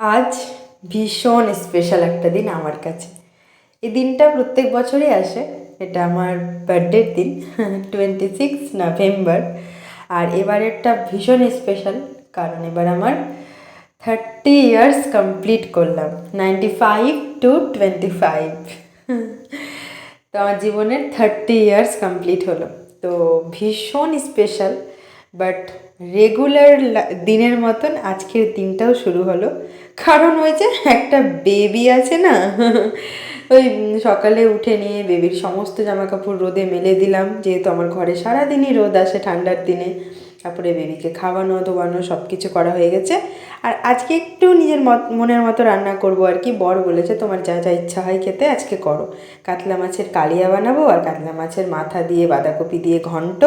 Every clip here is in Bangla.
আজ ভীষণ স্পেশাল একটা দিন আমার কাছে। এই দিনটা প্রত্যেক বছরই আসে, এটা আমার বার্থডের দিন টোয়েন্টি সিক্স নভেম্বর আর এবারেরটা ভীষণ স্পেশাল কারণ এবার আমার থার্টি ইয়ার্স কমপ্লিট করলাম ninety five to twenty five তো আমার জীবনের থার্টি ইয়ার্স কমপ্লিট হলো। তো ভীষণ স্পেশাল বাট রেগুলার দিনের মতন আজকের দিনটাও শুরু হলো। কারণ ওই যে একটা বেবি আছে না, ওই সকালে উঠে নিয়ে বেবির সমস্ত জামাকাপড় রোদে মেলে দিলাম। যেহেতু আমার ঘরে সারাদিনই রোদ আসে ঠান্ডার দিনে। তারপরে বেবিকে খাওয়ানো দোয়ানো সব কিছু করা হয়ে গেছে। আর আজকে একটু নিজের মত, মনের মতো রান্না করব আর কি। বর বলেছে, তোমার যা যা ইচ্ছা হয় খেতে আজকে করো। কাতলা মাছের কালিয়া বানাবো আর কাতলা মাছের মাথা দিয়ে বাঁধাকপি দিয়ে ঘন্ট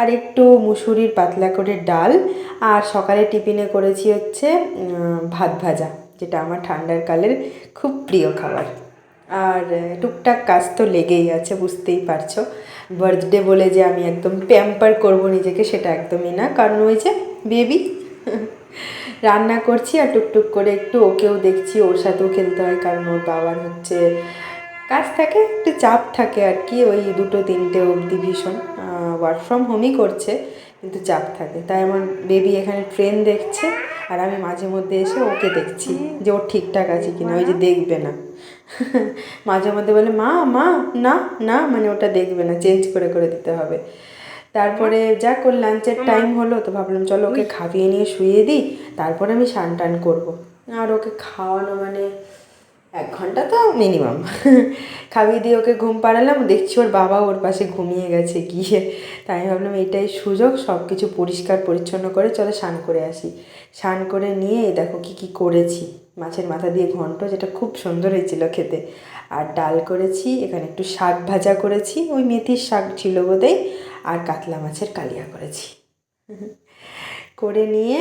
আর একটু মুসুরির পাতলা করে ডাল। আর সকালে টিফিনে করেছি হচ্ছে ভাত ভাজা, যেটা আমার ঠান্ডার কালের খুব প্রিয় খাবার। আর টুকটাক কাজ তো লেগেই আছে, বুঝতেই পারছ। বার্থডে বলে যে আমি একদম প্যাম্পার করব নিজেকে সেটা একদমই না, কারণ ওই যে বেবি রান্না করছি আর টুকটুক করে একটু ওকেও দেখছি, ওর সাথেও খেলতে হয়, কারণ ওর বাবার হচ্ছে কাজ থাকে, একটু চাপ থাকে আর কি, ওই দুটো তিনটে অবধি ভীষণ ওয়ার্ক ফ্রম হোমই করছে। কিন্তু চাপ থাকে। তাই আমার বেবি এখানে ট্রেন দেখছে আর আমি মাঝে মধ্যে এসে ওকে দেখছি যে ওর ঠিকঠাক আছে কিনা ওই যে দেখবে না। মাঝে মধ্যে বলে মা মা না না মানে ওটা দেখবে না চেঞ্জ করে করে দিতে হবে। তারপরে যা কর লাঞ্চের টাইম হলো তো ভাবলাম চলো ওকে খাইয়ে নিয়ে শুয়ে দিই তারপরে আমি স্নান টান করব। আর ওকে খাওয়ানো মানে এক ঘণ্টা তো মিনিমাম খাইয়ে দিয়ে ওকে ঘুম পাড়ালাম, দেখছি ওর বাবা ওর পাশে ঘুমিয়ে গেছে গিয়ে। তাই আমি ভাবলাম এটাই সুযোগ সব কিছু পরিষ্কার, পরিচ্ছন্ন করে চলো স্নান করে আসি। স্নান করে নিয়ে দেখো কি কি করেছি। মাছের মাথা দিয়ে ঘন্ট, যেটা খুব সুন্দর হয়েছিল খেতে। আর ডাল করেছি, এখানে একটু শাক ভাজা করেছি, ওই মেথির শাক ছিল বোধহয়। আর কাতলা মাছের কালিয়া করেছি। করে নিয়ে,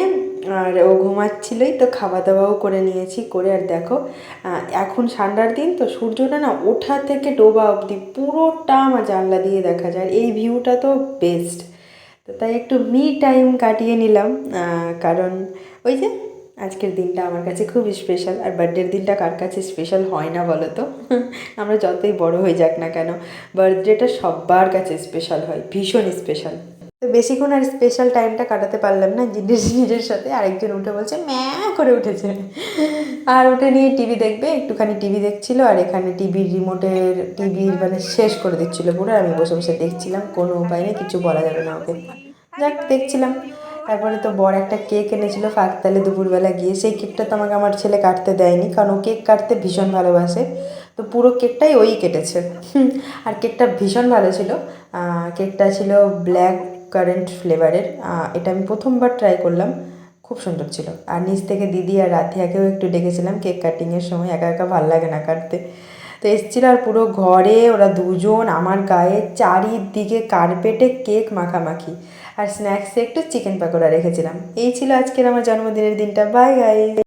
আর ও ঘুমাচ্ছিলই তো খাওয়া দাওয়াও করে নিয়েছি, করে আর দেখো। এখন ঠান্ডার দিন তো সূর্যটা না ওঠা থেকে ডোবা অবধি পুরোটা আমার জানলা দিয়ে দেখা যায় এই ভিউটা তো বেস্ট তো তাই একটু মি টাইম কাটিয়ে নিলাম কারণ ওই যে আজকের দিনটা আমার কাছে খুব স্পেশাল আর বার্থডের দিনটা কার কাছে স্পেশাল হয় না বলো তো? আমরা যতই বড় হয়ে যাক না কেন বার্থডেটা সবার কাছে স্পেশাল হয়, ভীষণ স্পেশাল বেশিক্ষণ আর স্পেশাল টাইমটা কাটাতে পারলাম না। নিজের নিজের সাথে আরেকজন উঠে বলছে, ম্যা করে উঠেছে। আর ওটা নিয়ে টিভি দেখবে, একটুখানি টিভি দেখছিল, আর এখানে টিভির রিমোটের টিভির মানে শেষ করে দিচ্ছিল পুরো। আমি বসে বসে দেখছিলাম, কোনো উপায় নেই, কিছু বলা যাবে না ওকে। যাক, দেখছিলাম। তারপরে তো বড় একটা কেক এনেছিল ফাঁকতালে দুপুরবেলা গিয়ে। সেই কেকটা তো আমাকে আমার ছেলে কাটতে দেয়নি, কারণ ও কেক কাটতে ভীষণ ভালোবাসে। তো পুরো কেকটাই ওই কেটেছে। আর কেকটা ভীষণ ভালো ছিল। কেকটা ছিল ব্ল্যাক কারেন্ট ফ্লেভারের এটা আমি প্রথমবার ট্রাই করলাম, খুব সুন্দর ছিল। আর নিচ থেকে দিদি আর রাধিয়াকেও একটু ডেকেছিলাম কেক কাটিংয়ের সময়, একা একা ভালো লাগে না কাটতে। তো এসেছিল আর পুরো ঘরে, ওরা দুজন, আমার গায়ে চারিদিকে কার্পেটে কেক মাখামাখি। আর স্ন্যাক্সে একটু চিকেন পাকোড়া রেখেছিলাম। এই ছিল আজকের আমার জন্মদিনের দিনটা। বাই গাই